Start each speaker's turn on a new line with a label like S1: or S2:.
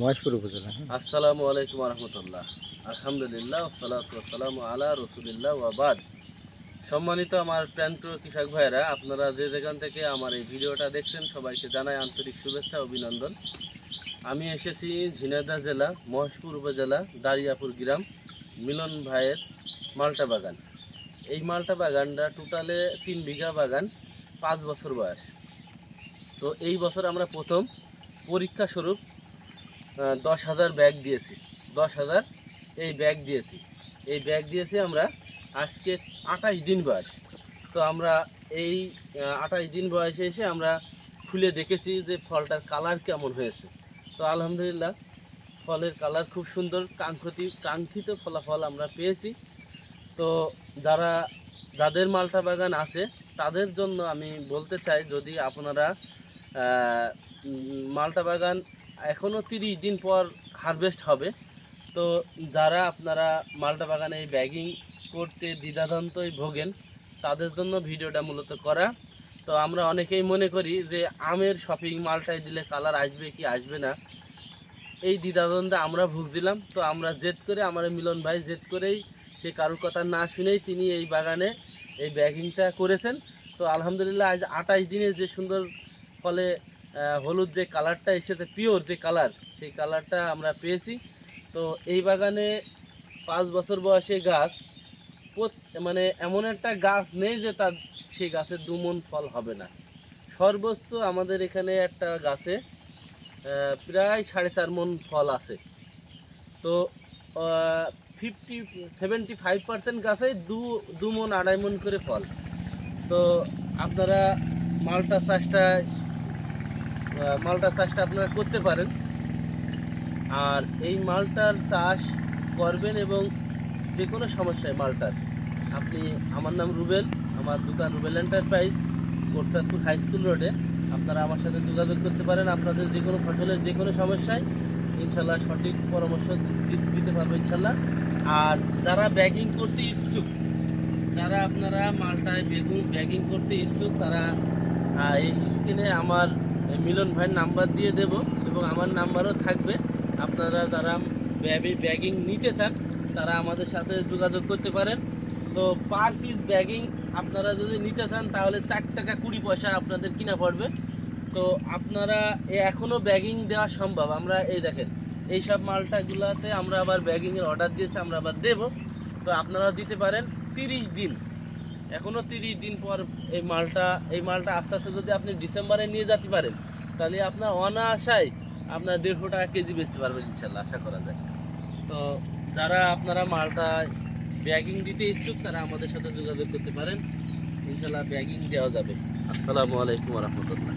S1: মহেশপুর উপজেলা হ্যাঁ।
S2: আসসালামু আলাইকুম রহমতুল্লাহ আলহামদুলিল্লাহ সালাম আলা রসুলিল্লাহ ওয়াবাদ সম্মানিত আমার প্রান্ত কৃষক ভাইয়েরা, আপনারা যে যেখান থেকে আমার এই ভিডিওটা দেখছেন, সবাইকে জানাই আন্তরিক শুভেচ্ছা, অভিনন্দন। আমি এসেছি ঝিনাইদহ জেলা, মহেশপুর উপজেলা, দারিয়াপুর গ্রাম, মিলন ভাইয়ের মালটা বাগান। এই মালটা বাগানটা টোটালে তিন বিঘা বাগান, পাঁচ বছর বয়স। তো এই বছর আমরা প্রথম পরীক্ষা স্বরূপ দশ হাজার ব্যাগ দিয়েছি। দশ হাজার এই ব্যাগ দিয়েছি। এই ব্যাগ দিয়েছি আমরা আজকে আঠাশ দিন বয়স। তো আমরা এই আঠাশ দিন বয়সে এসে আমরা খুলে দেখেছি যে ফলটার কালার কেমন হয়েছে। তো আলহামদুলিল্লাহ, ফলের কালার খুব সুন্দর, কাঙ্ক্ষতি, কাঙ্ক্ষিত ফলাফল আমরা পেয়েছি। তো যারা, যাদের মালটা বাগান আছে, তাদের জন্য আমি বলতে চাই, যদি আপনারা মালটা বাগান এখনও তিরিশ দিন পর হারভেস্ট হবে। তো যারা আপনারা মালটা বাগানে ব্যাগিং করতে দ্বিধাদ্বন্দ্বই ভোগেন, তাদের জন্য ভিডিওটা মূলত করা। তো আমরা অনেকেই মনে করি যে আমের শপিং মালটায় দিলে কালার আসবে কি আসবে না, এই দ্বিধাদ্বন্দ্বে আমরা ভুগছিলাম। তো আমরা জেদ করে, আমার মিলন ভাই জেদ করেই, সে কারোর কথা না শুনেই তিনি এই বাগানে এই ব্যাগিংটা করেছেন। তো আলহামদুলিল্লাহ আজ আঠাশ দিনে যে সুন্দর ফলে হলুদ যে কালারটা এসেছে পিওর যে কালার, সেই কালারটা আমরা পেয়েছি। তো এই বাগানে পাঁচ বছর বয়সে গাছ মানে এমন একটা গাছ নেই যে তার, সেই গাছের দুমন ফল হবে না। সর্বোচ্চ আমাদের এখানে একটা গাছে প্রায় সাড়ে চার মন ফল আছে। তো ফিফটি সেভেন্টি ফাইভ পার্সেন্ট গাছে দু দু মন আড়াই মন করে ফল। তো আপনারা মালটা চাষটা মালটা চাষটা আপনারা করতে পারেন। আর এই মালটার চাষ করবেন এবং যে কোনো সমস্যায় মালটার। আপনি, আমার নাম রুবেল, আমার দোকান Rubel enterprise, Kotchandpur high school রোডে। আপনারা আমার সাথে যোগাযোগ করতে পারেন আপনাদের যে কোনো ফসলের যে কোনো সমস্যায়। ইনশাল্লাহ সঠিক পরামর্শ দিতে পারব ইনশাল্লাহ। আর যারা ব্যাগিং করতে ইচ্ছুক, যারা আপনারা মালটায় বেগুন, ব্যাগিং করতে ইচ্ছুক, তারা এই স্ক্রিনে আমার মিলন ভাইয়ের নাম্বার দিয়ে দেব এবং আমার নাম্বারও থাকবে। আপনারা যারা ব্যাগিং নিতে চান, তারা আমাদের সাথে যোগাযোগ করতে পারেন। তো পার পিস ব্যাগিং আপনারা যদি নিতে চান, তাহলে চার টাকা কুড়ি পয়সা আপনাদের কিনা পড়বে। তো আপনারা এ- এখনও ব্যাগিং দেওয়া সম্ভব। আমরা এই দেখেন, এই সব মালটাগুলোতে আমরা আবার ব্যাগিংয়ের অর্ডার দিয়েছি, আমরা আবার দেব। তো আপনারা দিতে পারেন তিরিশ দিন। এখনও তিরিশ দিন পর এই মালটা এই মালটা আস্তে আস্তে যদি আপনি ডিসেম্বরে নিয়ে যেতে পারেন, তাহলে আপনার অনায়াসায় আপনার দেড়শো টাকা কেজি বেচতে পারবেন ইনশাল্লাহ, আশা করা যায়। তো যারা আপনারা মালটা ব্যাগিং দিতে ইচ্ছুক, তারা আমাদের সাথে যোগাযোগ করতে পারেন। ইনশাল্লাহ ব্যাগিং দেওয়া যাবে। আসসালামু আলাইকুম রহমতুল্লাহ।